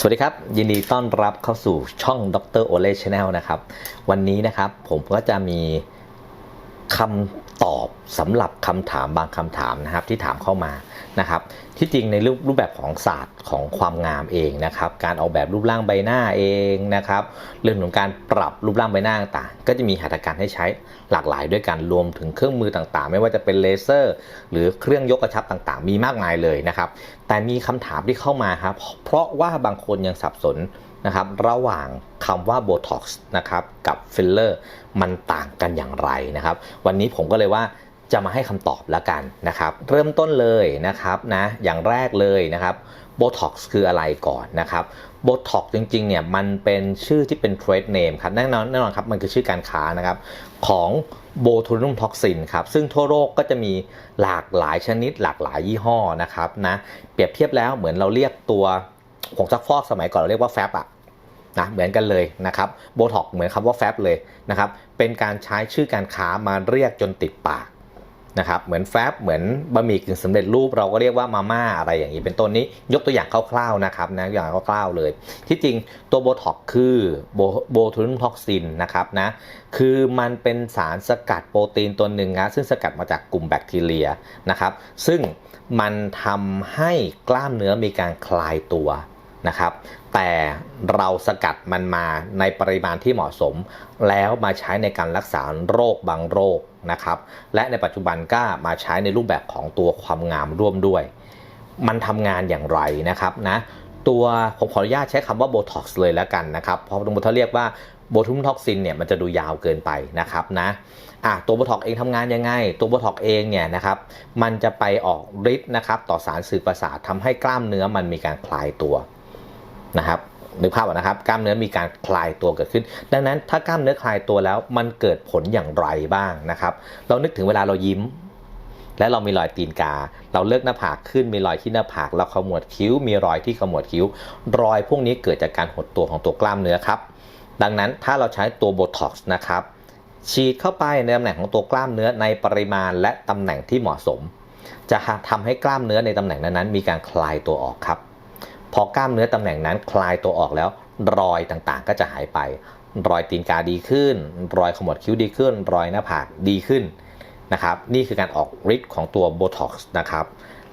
สวัสดีครับ ยินดีต้อนรับเข้าสู่ช่องดรโอเล่ชาแนลนะครับ วันนี้นะครับผมก็จะมีคำ ตอบสำหรับคำถามบางคำถามนะครับที่ถามเข้ามานะครับ ที่จริงในรูปรูปแบบของศาสตร์ของความงามเองนะครับ การออกแบบรูปร่างใบหน้าเองนะครับ เรื่องของการปรับรูปร่างใบหน้าต่างก็จะมีหัตถการให้ใช้หลากหลายด้วยกันรวมถึงเครื่องมือต่างๆ ไม่ว่าจะเป็นเลเซอร์ หรือเครื่องยกกระชับต่างๆ มีมากมายเลยนะครับ แต่มีคำถามที่เข้ามาครับเพราะว่าบางคนยังสับสน นะครับระหว่างคำว่าโบท็อกซ์นะครับกับฟิลเลอร์มันต่างกันอย่างไรนะครับ วันนี้ผมก็เลยว่าจะมาให้คำตอบแล้วกันนะครับ เริ่มต้นเลยนะครับนะอย่างแรกเลยนะครับโบท็อกซ์คืออะไรก่อนนะครับโบท็อกจริงๆเนี่ยมันเป็นชื่อที่เป็นเทรดเนมครับแน่นอนแน่นอนครับมันคือชื่อการค้านะครับของโบทูนุมท็อกซินครับซึ่งทั่วโลกก็จะมีหลากหลายชนิดหลากหลายยี่ห้อนะครับนะเปรียบเทียบแล้วเหมือนเราเรียกตัว ผงซักฟอกสมัยก่อนเราเรียกว่าแฟบอะนะเหมือนกันเลยนะครับโบท็อกเหมือนคำว่าแฟบเลยนะครับเป็นการใช้ชื่อการค้ามาเรียกจนติดปากนะครับเหมือนแฟบเหมือนบะหมี่กึ่งสำเร็จรูปเราก็เรียกว่ามาม่าอะไรอย่างนี้เป็นต้นนี้ยกตัวอย่างคร่าวๆนะครับนะอย่างคร่าวๆเลย ที่จริงตัวโบท็อกคือโบโบทูนท็อกซินนะครับนะคือมันเป็นสารสกัดโปรตีนตัวหนึ่งนะซึ่งสกัดมาจากกลุ่มแบคทีเรียนะครับซึ่งมันทำให้กล้ามเนื้อมีการคลายตัว นะครับ แต่เราสกัดมันมาในปริมาณที่เหมาะสม แล้วมาใช้ในการรักษาโรคบางโรคนะครับ และในปัจจุบันก็มาใช้ในรูปแบบของตัวความงามร่วมด้วย มันทำงานอย่างไรนะครับนะตัวผมขออนุญาตใช้คำว่าโบท็อกซ์เลยแล้วกันนะครับเพราะตรงบนเขาเรียกว่าโบทูมท็อกซินเนี่ยมันจะดูยาวเกินไปนะครับนะอะตัวโบท็อกเองทำงานยังไง ตัวโบท็อกเองเนี่ยนะครับมันจะไปออกฤทธิ์นะครับต่อสารสื่อประสาททำให้กล้ามเนื้อมันมีการคลายตัว นะครับนึกภาพออกนะครับกล้ามเนื้อมีการคลายตัวเกิดขึ้น ดังนั้นถ้ากล้ามเนื้อคลายตัวแล้วมันเกิดผลอย่างไรบ้างนะครับ เรานึกถึงเวลาเรายิ้ม และเรามีรอยตีนกา เราเลิกหน้าผากขึ้นมีรอยที่หน้าผากเราขมวดคิ้ว มีรอยที่ขมวดคิ้ว รอยพวกนี้เกิดจากการหดตัวของตัวกล้ามเนื้อครับ ดังนั้นถ้าเราใช้ตัวโบท็อกซ์นะครับฉีดเข้าไปในตำแหน่งของตัวกล้ามเนื้อในปริมาณและตำแหน่งที่เหมาะสม จะทำให้กล้ามเนื้อในตำแหน่งนั้นๆมีการคลายตัวออกครับ พอกล้ามเนื้อตำแหน่งนั้นคลายตัวออกแล้ว รอยต่างๆ ก็จะหายไป รอยตีนกาดีขึ้น รอยขมวดคิ้วดีขึ้น รอยหน้าผากดีขึ้นนะครับ นี่คือการออกฤทธิ์ของตัวโบท็อกซ์นะครับ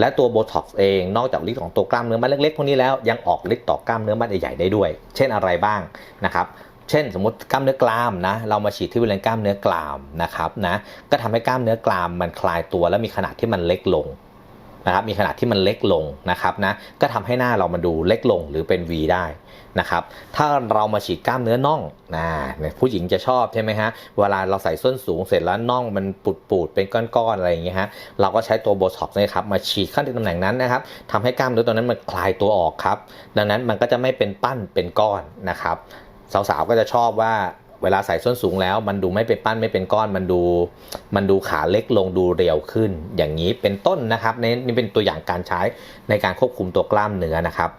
และตัวโบท็อกซ์เองนอกจากฤทธิ์ของตัวกล้ามเนื้อมัดเล็กๆพวกนี้แล้วยังออกฤทธิ์ต่อกล้ามเนื้อมัดใหญ่ๆได้ด้วย เช่นอะไรบ้างนะครับเช่นสมมติกล้ามเนื้อกรามนะเรามาฉีดที่บริเวณกล้ามเนื้อกรามนะครับนะก็ทำให้กล้ามเนื้อกรามมันคลายตัวและมีขนาดที่มันเล็กลง นะครับมีขนาดที่มันเล็กลงนะครับนะก็ทำให้หน้าเรามาดูเล็กลงหรือเป็น V ได้นะครับถ้าเรามาฉีดกล้ามเนื้อน่องนะผู้หญิงจะชอบใช่ไหมฮะเวลาเราใส่ส้นสูงเสร็จแล้วน่องมันปูดๆเป็นก้อนๆอะไรอย่างเงี้ยฮะเราก็ใช้ตัวโบท็อกซ์นะครับมาฉีดเข้าที่ตำแหน่งนั้นนะครับทำให้กล้ามเนื้อตัวนั้นมันคลายตัวออกครับดังนั้นมันก็จะไม่เป็นปั้นเป็นก้อนนะครับสาวๆก็จะชอบว่า เวลาใส่ส้นสูงแล้ว มันดูไม่เป็นปั้นไม่เป็นก้อนมันดู มันดูขาเล็กลงดูเรียวขึ้น อย่างนี้เป็นต้นนะครับนนี่เป็นตัวอย่างการใช้ในการควบคุมตัวกล้ามเนื้อนะครับ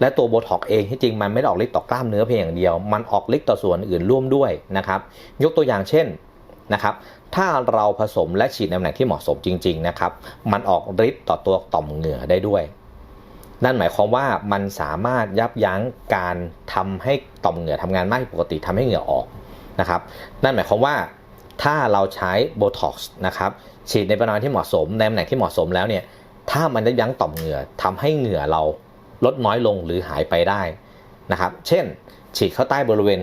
และตัวโบท็อกเองที่จริงมันไม่ได้ออกฤทธิ์ต่อกล้ามเนื้อเพียงอย่างเดียว มันออกฤทธิ์ต่อส่วนอื่นร่วมด้วยนะครับยกตัวอย่างเช่นนะครับถ้าเราผสมและฉีดในตำแหน่งที่เหมาะสมจริงๆนะครับมันออกฤทธิ์ต่อตัวต่อมเหงื่อได้ด้วยนั่นหมายความว่ามันสามารถยับยั้งการทำให้ต่อมเหงื่อทำงานมากผิดปกติทำให้เหงื่อออก นะครับ นั่นหมายความว่าถ้าเราใช้โบท็อกซ์นะครับฉีดในปริมาณที่เหมาะสมในตำแหน่งที่เหมาะสมแล้วเนี่ยถ้ามันยับยั้งต่อมเหงื่อทำให้เหงื่อเราลดน้อยลงหรือหายไปได้นะครับ เช่น ฉีดเข้าใต้บริเวณ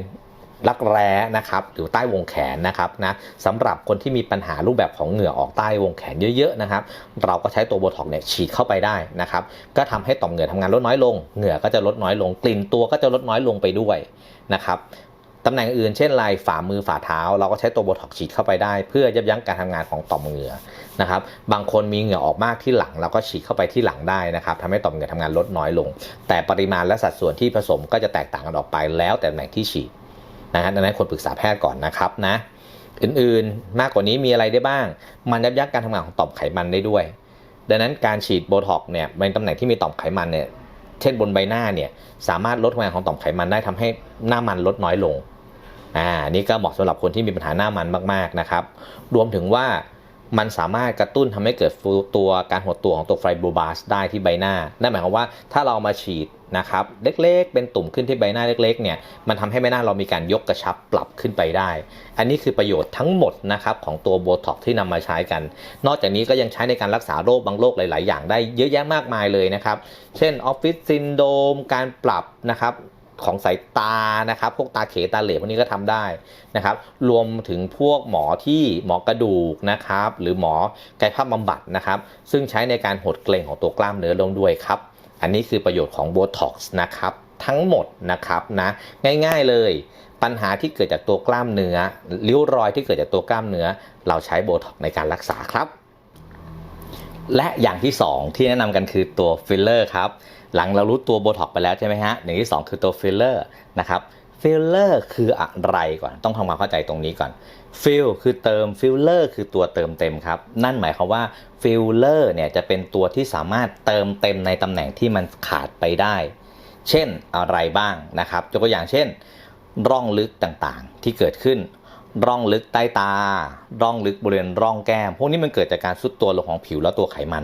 รักแร้นะครับหรือใต้วงแขนนะครับนะสำหรับคนที่มีปัญหารูปแบบของเหงื่อออกใต้วงแขนเยอะๆนะครับ เราก็ใช้ตัวโบท็อกเนี่ยฉีดเข้าไปได้นะครับ ก็ทำให้ต่อมเหงื่อทำงานลดน้อยลง เหงื่อก็จะลดน้อยลงกลิ่นตัวก็จะลดน้อยลงไปด้วยนะครับ ตำแหน่งอื่นเช่นลายฝ่ามือฝ่าเท้า เราก็ใช้ตัวโบท็อกฉีดเข้าไปได้ เพื่อยับยั้งการทำงานของต่อมเหงื่อนะครับบางคนมีเหงื่อออกมากที่หลัง เราก็ฉีดเข้าไปที่หลังได้นะครับทำให้ต่อมเหงื่อทำงานลดน้อยลง แต่ปริมาณและสัดส่วนที่ผสมก็จะแตกต่างกันออกไปแล้วแต่ตำแหน่งที่ฉีดนะฮะดังนั้นควรปรึกษาแพทย์ก่อนนะครับนะอื่นๆ มากกว่านี้มีอะไรได้บ้าง มันยับยั้งการทำงานของต่อมไขมันได้ด้วย ดังนั้นการฉีดโบท็อกเนี่ยในตำแหน่งที่มีต่อมไขมันเนี่ยเช่นบนใบหน้าเนี่ยสามารถลดงานของต่อมไขมันได้ทำให้หน้ามันลดน้อยลง อ่านี่ก็เหมาะสำหรับคนที่มีปัญหาหน้ามันมากๆนะครับ รวมถึงว่ามันสามารถกระตุ้นทำให้เกิดตัวการหดตัวของตัวไฟโบรบาสได้ที่ใบหน้า นั่นหมายความว่าถ้าเรามาฉีดนะครับเล็กๆ เป็นตุ่มขึ้นที่ใบหน้าเล็กๆเนี่ยมันทำให้ใบหน้าเรามีการยกกระชับปรับขึ้นไปได้ อันนี้คือประโยชน์ทั้งหมดนะครับของตัวโบท็อกที่นำมาใช้กัน นอกจากนี้ก็ยังใช้ในการรักษาโรคบางโรคหลาย ๆ อย่างได้เยอะแยะมากมายเลยนะครับ เช่นออฟฟิศซินโดมการปรับนะครับ ของสายตานะครับ พวกตาเขตาเหลวพวกนี้ก็ทำได้นะครับ รวมถึงพวกหมอที่หมอกระดูกนะครับ หรือหมอกายภาพบำบัดนะครับ ซึ่งใช้ในการหดเกร็งของตัวกล้ามเนื้อลงด้วยครับ อันนี้คือประโยชน์ของโบท็อกซ์นะครับ ทั้งหมดนะครับนะง่าย ๆเลยปัญหาที่เกิดจากตัวกล้ามเนื้อริ้วรอยที่เกิดจากตัวกล้ามเนื้อ เราใช้โบท็อกซ์ในการรักษาครับ และอย่างที่ 2 ที่แนะนำกันคือตัวฟิลเลอร์ครับ หลังเรารู้ตัวโบท็อกไปแล้วใช่ไหมฮะอย่างที่ 2 คือตัวฟิลเลอร์นะครับฟิลเลอร์คืออะไรก่อน ต้องทำความเข้าใจตรงนี้ก่อนฟิลคือเติมฟิลเลอร์คือตัวเติมเต็มครับ นั่นหมายความว่าฟิลเลอร์เนี่ยจะเป็นตัวที่สามารถเติมเต็มในตำแหน่งที่มันขาดไปได้ เช่นอะไรบ้างนะครับยกตัวอย่างเช่น ร่องลึกต่างๆ ที่เกิดขึ้น ร่องลึกใต้ตา ร่องลึกบริเวณร่องแก้ม พวกนี้มันเกิดจากการซุดตัวลงของผิวและตัวไขมัน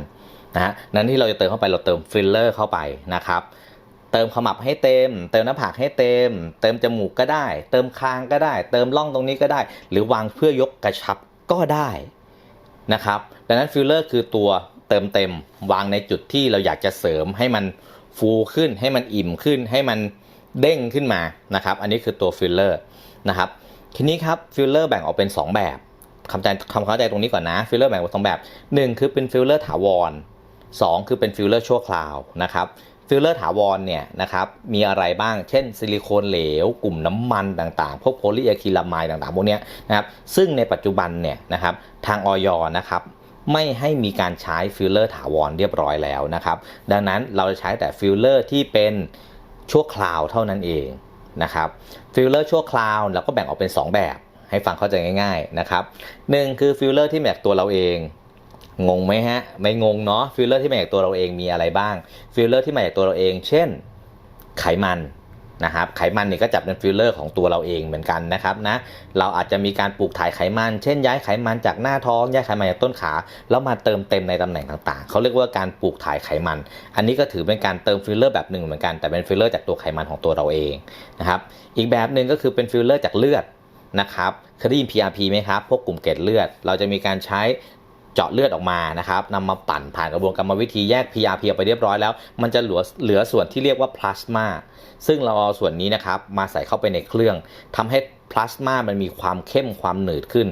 นะฮะนั้นที่เราจะเติมเข้าไปเราเติมฟิลเลอร์เข้าไปนะครับ เติมขมับให้เต็ม เติมหน้าผากให้เต็ม เติมจมูกก็ได้ เติมคางก็ได้ เติมร่องตรงนี้ก็ได้ หรือวางเพื่อยกกระชับก็ได้นะครับ ดังนั้นฟิลเลอร์คือตัวเติมเต็มวางในจุดที่เราอยากจะเสริมให้มันฟูขึ้น ให้มันอิ่มขึ้น ให้มันเด้งขึ้นมานะครับ อันนี้คือตัวฟิลเลอร์นะครับ ทีนี้ครับฟิลเลอร์แบ่งออกเป็น 2 แบบคำใจคำเข้าใจตรงนี้ก่อนนะฟิลเลอร์แบ่งออกเป็นสองแบบ 1 คือเป็นฟิลเลอร์ถาวร 2 คือเป็นฟิลเลอร์ชั่วคราวนะครับฟิลเลอร์ถาวรเนี่ยนะครับมีอะไรบ้างเช่นซิลิโคนเหลว กลุ่มน้ำมันต่างๆ พวกโพลีอะคริลามายต่างๆพวกเนี้ยนะครับซึ่งในปัจจุบันเนี่ยนะครับทางออยนะครับไม่ให้มีการใช้ฟิลเลอร์ถาวรเรียบร้อยแล้วนะครับดังนั้นเราจะใช้แต่ฟิลเลอร์ที่เป็นชั่วคราวเท่านั้นเองนะครับฟิลเลอร์ชั่วคราวเราก็แบ่งออกเป็น 2 แบบให้ฟังเข้าใจง่ายๆนะครับหนึ่งคือฟิลเลอร์ที่แมกตัวเราเอง งงไหมฮะ ไม่งงเนาะฟิลเลอร์ที่มาจากตัวเราเองมีอะไรบ้างฟิลเลอร์ที่มาจากตัวเราเอง เช่น ไขมันนะครับไขมันนี่ก็จับเป็นฟิลเลอร์ของตัวเราเองเหมือนกันนะครับนะเราอาจจะมีการปลูกถ่ายไขมัน เช่นย้ายไขมันจากหน้าท้องย้ายไขมันจากต้นขาแล้วมาเติมเต็มในตำแหน่งต่างๆเขาเรียกว่าการปลูกถ่ายไขมัน อันนี้ก็ถือเป็นการเติมฟิลเลอร์แบบหนึ่งเหมือนกันแต่เป็นฟิลเลอร์จากตัวไขมันของตัวเราเองนะครับอีกแบบหนึ่งก็คือเป็นฟิลเลอร์จากเลือดนะครับเคยได้ยิน PRP ไหมครับ พวกกลุ่มเกล็ดเลือด เราจะมีการใช้ เจาะเลือดออกมานะครับนำมาปั่นผ่านกระบวนกรรมวิธีแยก PRP ไปเรียบร้อยแล้ว มันจะเหลือเหลือส่วนที่เรียกว่าพลาสมาซึ่งเราเอาส่วนนี้นะครับมาใส่เข้าไปในเครื่องทำให้พลาสมามันมีความเข้มความหนืดขึ้น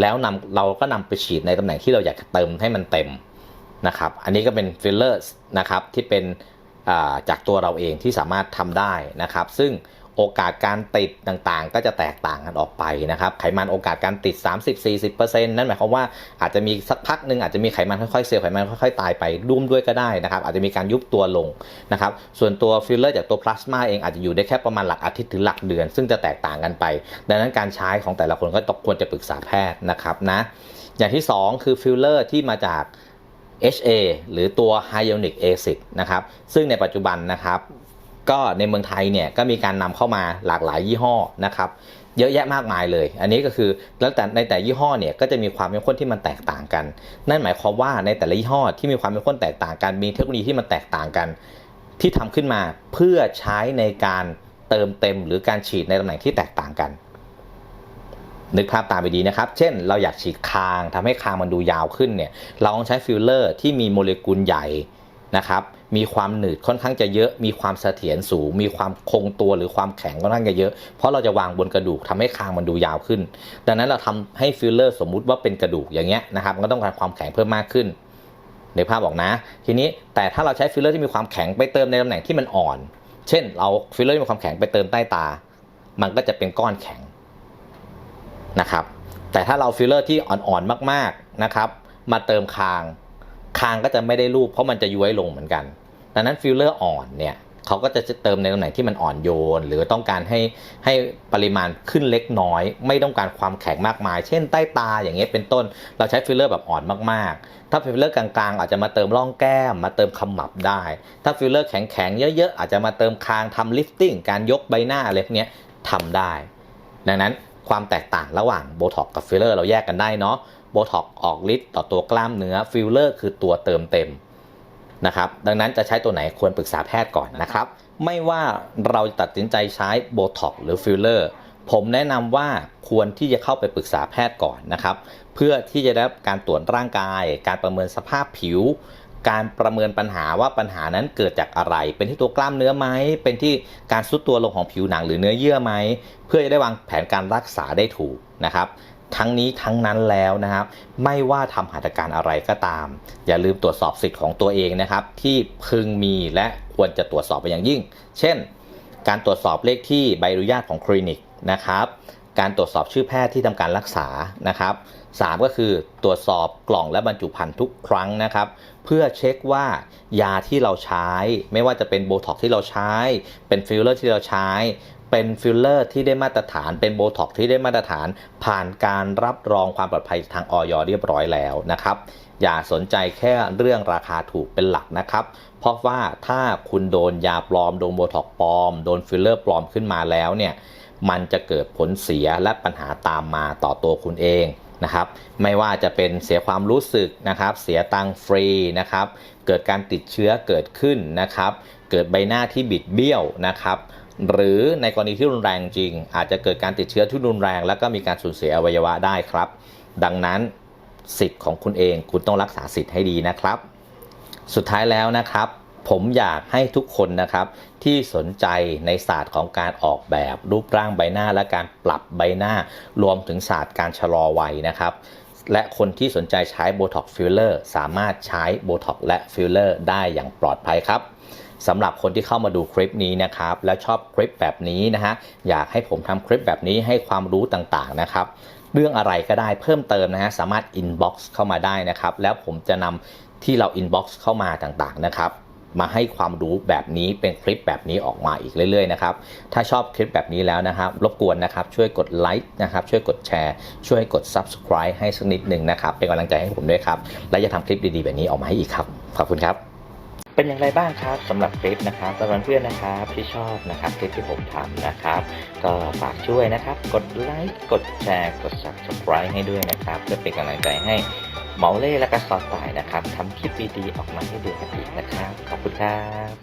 แล้วนำเราก็นำไปฉีดในตำแหน่งที่เราอยากเติมให้มันเต็มนะครับ อันนี้ก็เป็นฟิลเลอร์นะครับที่เป็นจากตัวเราเองที่สามารถทำได้นะครับ ซึ่ง โอกาสการติดต่างๆ ก็จะแตกต่างกันออกไปนะครับ ไขมันโอกาสการติด 30-40%นั่นหมายความว่าอาจจะมีสักพักหนึ่งอาจจะมีไขมันค่อยๆเซลล์ไขมันค่อยๆตายไปร่วมด้วยก็ได้นะครับ อาจจะมีการยุบตัวลงนะครับ ส่วนตัวฟิลเลอร์จากตัวพลาสมาเองอาจจะอยู่ได้แค่ประมาณหลักอาทิตย์ถึงหลักเดือน ซึ่งจะแตกต่างกันไป ดังนั้นการใช้ของแต่ละคนก็ต้องควรจะปรึกษาแพทย์นะครับนะ อย่างที่ 2 คือฟิลเลอร์ที่มาจาก HA หรือตัว Hyaluronic Acid นะครับ ซึ่งในปัจจุบันนะครับ ก็ในเมืองไทยเนี่ยก็มีการนำเข้ามาหลากหลายยี่ห้อนะครับเยอะแยะมากมายเลย อันนี้ก็คือแล้วแต่ในแต่ยี่ห้อเนี่ยก็จะมีความเข้มข้นที่มันแตกต่างกัน นั่นหมายความว่าในแต่ละยี่ห้อที่มีความเข้มข้นแตกต่างกัน มีเทคโนโลยีที่มันแตกต่างกัน ที่ทำขึ้นมาเพื่อใช้ในการเติมเต็ม หรือการฉีดในตำแหน่งที่แตกต่างกัน นึกภาพตามไปดีนะครับ เช่น เราอยากฉีดคางทำให้คางมันดูยาวขึ้นเนี่ย เราต้องใช้ฟิลเลอร์ที่มีโมเลกุลใหญ่นะครับ มีความหนืดค่อนข้างจะเยอะ มีความเสถียรสูง มีความคงตัวหรือความแข็งค่อนข้างจะเยอะ เพราะเราจะวางบนกระดูกทำให้คางมันดูยาวขึ้น ดังนั้นเราทำให้ฟิลเลอร์สมมุติว่าเป็นกระดูกอย่างเงี้ยนะครับก็ต้องการความแข็งเพิ่มมากขึ้นในภาพบอกนะ ทีนี้แต่ถ้าเราใช้ฟิลเลอร์ที่มีความแข็งไปเติมในตำแหน่งที่มันอ่อน เช่น เราฟิลเลอร์ที่มีความแข็งไปเติมใต้ตา มันก็จะเป็นก้อนแข็งนะครับแต่ถ้าเราฟิลเลอร์ที่อ่อนๆมากๆนะครับมาเติมคาง คางก็จะไม่ได้รูปเพราะมันจะย้วยลงเหมือนกัน ดังนั้นฟิลเลอร์อ่อนเนี่ยเขาก็จะเติมในตำแหน่งที่มันอ่อนโยน หรือต้องการให้ให้ปริมาณขึ้นเล็กน้อย ไม่ต้องการความแข็งมากมาย เช่นใต้ตาอย่างเงี้ยเป็นต้น เราใช้ฟิลเลอร์แบบอ่อนมากๆ ถ้าฟิลเลอร์กลางๆ อาจจะมาเติมร่องแก้ม มาเติมขมับได้ ถ้าฟิลเลอร์แข็งๆเยอะๆอาจจะมาเติมคางทำลิฟติ้งการยกใบหน้าอะไรพวกเนี้ยทำได้ ดังนั้นความแตกต่างระหว่างโบท็อกกับฟิลเลอร์เราแยกกันได้เนาะ บบท็อกออกฤทธิ์ต่อตัวกล้ามเนื้อฟิลเลอร์คือตัวเติมเต็มนะครับดังนั้นจะใช้ตัวไหนควรปรึกษาแพทย์ก่อนนะครับ ไม่ว่าเราจะตัดสินใจใช้โบท็อกหรือฟิลเลอร์ผมแนะนำว่าควรที่จะเข้าไปปรึกษาแพทย์ก่อนนะครับ เพื่อที่จะได้รับการตรวจร่างกาย การประเมินสภาพผิว การประเมินปัญหาว่าปัญหานั้นเกิดจากอะไร เป็นที่ตัวกล้ามเนื้อไหมเป็นที่การซุดตัวลงของผิวหนังหรือเนื้อเยื่อไหมเพื่อจะได้วางแผนการรักษาได้ถูกนะครับ ทั้งนี้ทั้งนั้นแล้วนะครับ ไม่ว่าทำหัตถการอะไรก็ตาม อย่าลืมตรวจสอบสิทธิ์ของตัวเองนะครับ ที่พึงมีและควรจะตรวจสอบไปอย่างยิ่ง เช่น การตรวจสอบเลขที่ใบอนุญาตของคลินิกนะครับการตรวจสอบชื่อแพทย์ที่ทำการรักษานะครับสามก็คือตรวจสอบกล่องและบรรจุภัณฑ์ทุกครั้งนะครับ เพื่อเช็คว่ายาที่เราใช้ ไม่ว่าจะเป็นโบท็อกที่เราใช้ เป็นฟิลเลอร์ที่เราใช้ เป็นฟิลเลอร์ที่ได้มาตรฐาน เป็นโบท็อกที่ได้มาตรฐาน ผ่านการรับรองความปลอดภัยทางออยเรียบร้อยแล้วนะครับอย่าสนใจแค่เรื่องราคาถูกเป็นหลักนะครับ เพราะว่าถ้าคุณโดนยาปลอม โดนโบท็อกปลอม โดนฟิลเลอร์ปลอมขึ้นมาแล้วเนี่ย มันจะเกิดผลเสียและปัญหาตามมาต่อตัวคุณเองนะครับ ไม่ว่าจะเป็นเสียความรู้สึกนะครับ เสียตังฟรีนะครับ เกิดการติดเชื้อเกิดขึ้นนะครับ เกิดใบหน้าที่บิดเบี้ยวนะครับ หรือในกรณีที่รุนแรงจริง อาจจะเกิดการติดเชื้อที่รุนแรง แล้วก็มีการสูญเสียอวัยวะได้ครับ ดังนั้นสิทธิ์ของคุณเองคุณต้องรักษาสิทธิ์ให้ดีนะครับ สุดท้ายแล้วนะครับ ผมอยากให้ทุกคนนะครับที่สนใจในศาสตร์ของการออกแบบรูปร่างใบหน้าและการปรับใบหน้ารวมถึงศาสตร์การชะลอวัยนะครับและคนที่สนใจใช้โบท็อกฟิลเลอร์สามารถใช้โบท็อกและฟิลเลอร์ได้อย่างปลอดภัยครับ สำหรับคนที่เข้ามาดูคลิปนี้นะครับ และชอบคลิปแบบนี้นะฮะอยากให้ผมทำคลิปแบบนี้ให้ความรู้ต่างๆนะครับเรื่องอะไรก็ได้เพิ่มเติมนะฮะสามารถ inbox เข้ามาได้นะครับ แล้วผมจะนำที่เรา inbox เข้ามาต่างๆนะครับ มาให้ความรู้แบบนี้เป็นคลิปแบบนี้ออกมาอีกเรื่อยๆนะครับถ้าชอบคลิปแบบนี้แล้วนะครับ รบกวนนะครับช่วยกดไลค์นะครับช่วยกดแชร์ ช่วยกด subscribe ให้สักนิดหนึ่งนะครับ เป็นกำลังใจให้ผมด้วยครับ และจะทำคลิปดีๆแบบนี้ออกมาให้อีกครับขอบคุณครับ เป็นอย่างไรบ้างครับสำหรับคลิปนะครับสำหรับเพื่อนนะครับที่ชอบนะครับคลิปที่ผมทำนะครับ ก็ฝากช่วยนะครับ กดไลค์กดแชร์กด subscribe ให้ด้วยนะครับเพื่อเป็นกำลังใจให้เมาเล่และก็ซอสตายนะครับทำคลิปดีๆออกมาให้ดูกันอีกนะครับ ขอบคุณครับ